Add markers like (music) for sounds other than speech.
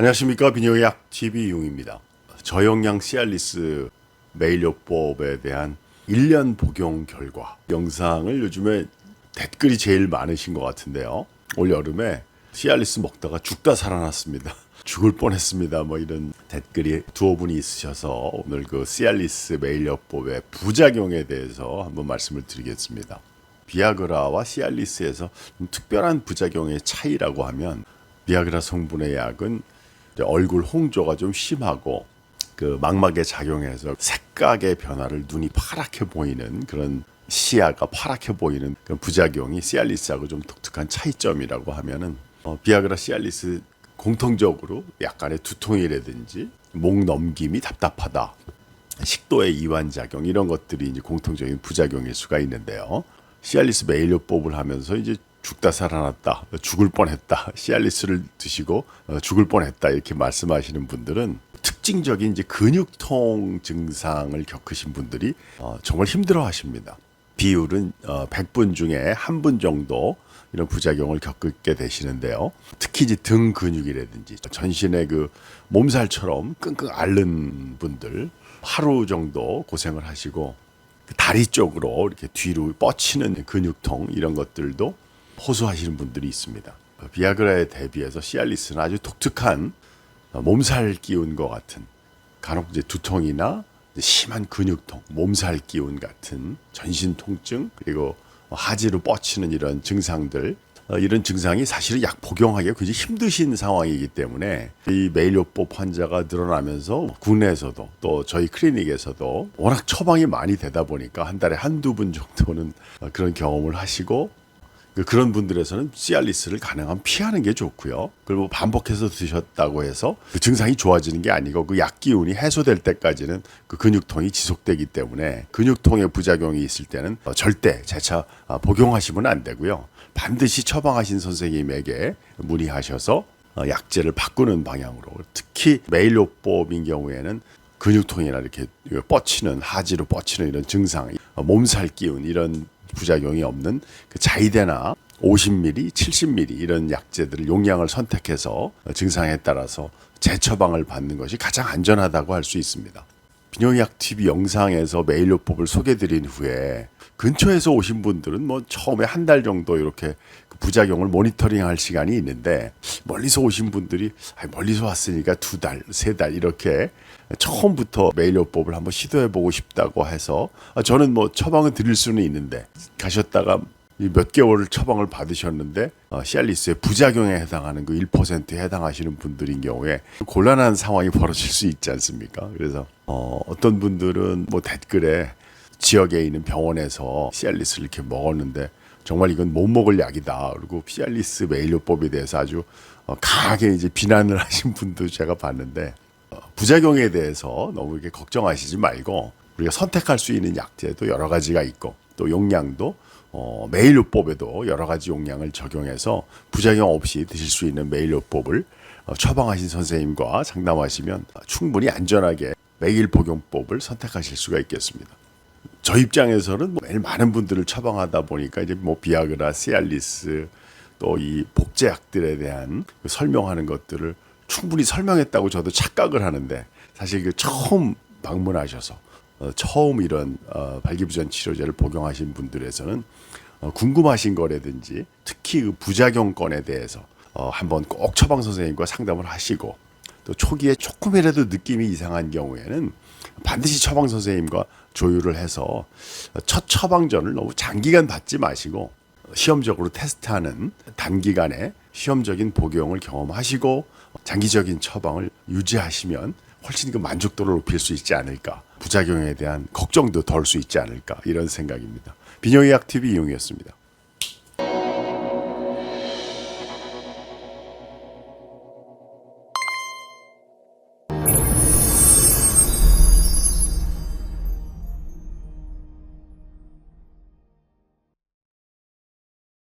안녕하십니까 비뇨약 TV 용입니다. 저용량 시알리스 메일요법에 대한 1년 복용 결과 영상을 요즘에 댓글이 제일 많으신 것 같은데요. 올 여름에 시알리스 먹다가 죽다 살아났습니다. (laughs) 죽을 뻔했습니다. 뭐 이런 댓글이 두어 분이 있으셔서 오늘 그 시알리스 메일요법의 부작용에 대해서 한번 말씀을 드리겠습니다. 비아그라와 시알리스에서 좀 특별한 부작용의 차이라고 하면 비아그라 성분의 약은 얼굴 홍조가 좀 심하고 그 망막에 작용해서 색각의 변화를 눈이 파랗게 보이는 그런 시야가 파랗게 보이는 그런 부작용이 시알리스하고 좀 독특한 차이점이라고 하면은 어, 비아그라 시알리스 공통적으로 약간의 두통이라든지 목 넘김이 답답하다 식도의 이완 작용 이런 것들이 이제 공통적인 부작용일 수가 있는데요. 시알리스 메일요법을 하면서 이제 죽다 살아났다, 죽을 뻔했다, 시알리스를 드시고 어, 죽을 뻔했다 이렇게 말씀하시는 분들은 특징적인 이제 근육통 증상을 겪으신 분들이 어, 정말 힘들어하십니다. 비율은 어, 100분 중에 한 분 정도 이런 부작용을 겪게 되시는데요. 특히 이제 등 근육이라든지 전신의 그 몸살처럼 끙끙 앓는 분들 하루 정도 고생을 하시고 그 다리 쪽으로 이렇게 뒤로 뻗치는 근육통 이런 것들도 호소하시는 분들이 있습니다. 비아그라에 대비해서 시알리스는 아주 독특한 몸살 기운과 같은 간혹 이제 두통이나 심한 근육통, 몸살 기운 같은 전신 통증 그리고 하지로 뻗치는 이런 증상들 어, 이런 증상이 사실은 약 복용하기가 굉장히 힘드신 상황이기 때문에 이 메일요법 환자가 늘어나면서 국내에서도 또 저희 클리닉에서도 워낙 처방이 많이 되다 보니까 한 달에 한두 분 정도는 어, 그런 경험을 하시고 그- 그런 분들에서는 시알리스를 가능하면 피하는 게 좋고요. 그리고 반복해서 드셨다고 해서 그 증상이 좋아지는 게 아니고 그 약 기운이 해소될 때까지는 그 근육통이 지속되기 때문에 근육통의 부작용이 있을 때는 어, 절대 재차 아, 복용하시면 안 되고요. 반드시 처방하신 선생님에게 문의하셔서 어, 약제를 바꾸는 방향으로 특히 메일요법인 경우에는 근육통이나 이렇게 뻗치는 하지로 뻗치는 이런 증상, 어, 몸살 기운 이런 부작용이 없는 그 자이데나 50ml, 70ml 이런 약제들을 용량을 선택해서 어, 증상에 따라서 재처방을 받는 것이 가장 안전하다고 할 수 있습니다. 비뇨약 TV 영상에서 메일요법을 소개드린 후에 근처에서 오신 분들은 뭐 처음에 한 달 정도 이렇게 그 부작용을 모니터링할 시간이 있는데 멀리서 오신 분들이 멀리서 왔으니까 두 달, 세 달 이렇게 처음부터 메일요법을 한번 시도해보고 싶다고 해서 아, 저는 뭐 처방은 드릴 수는 있는데 가셨다가 이 몇 개월을 처방을 받으셨는데 어, 시알리스의 부작용에 해당하는 그 1%에 해당하시는 분들인 경우에 곤란한 상황이 벌어질 수 있지 않습니까? 그래서 어, 어떤 분들은 뭐 댓글에 지역에 있는 병원에서 시알리스를 이렇게 먹었는데 정말 이건 못 먹을 약이다. 그리고 시알리스 메일요법에 대해서 아주 어, 강하게 이제 비난을 (laughs) 하신 분도 제가 봤는데 어, 부작용에 대해서 너무 이렇게 걱정하시지 말고 우리가 선택할 수 있는 약제도 여러 가지가 있고 또 용량도 어, 메일요법에도 여러 가지 용량을 적용해서 부작용 없이 드실 수 있는 메일요법을 어, 처방하신 선생님과 상담하시면 충분히 안전하게 매일 복용법을 선택하실 수가 있겠습니다. 저 입장에서는 뭐 매일 많은 분들을 처방하다 보니까 이제 뭐 비아그라, 시알리스 또 이 복제약들에 대한 그 설명하는 것들을 충분히 설명했다고 저도 착각을 하는데 사실 그 처음 방문하셔서 어, 처음 이런 어, 발기부전 치료제를 복용하신 분들에서는 어, 궁금하신 거라든지 특히 그 부작용 건에 대해서 어, 한번 꼭 처방 선생님과 상담을 하시고 또 초기에 조금이라도 느낌이 이상한 경우에는 반드시 처방 선생님과 조율을 해서 첫 처방전을 너무 장기간 받지 마시고 시험적으로 테스트하는 단기간에 시험적인 복용을 경험하시고 장기적인 처방을 유지하시면 훨씬 그 만족도를 높일 수 있지 않을까 부작용에 대한 걱정도 덜 수 있지 않을까 이런 생각입니다. 비뇨의학 TV 이용이었습니다.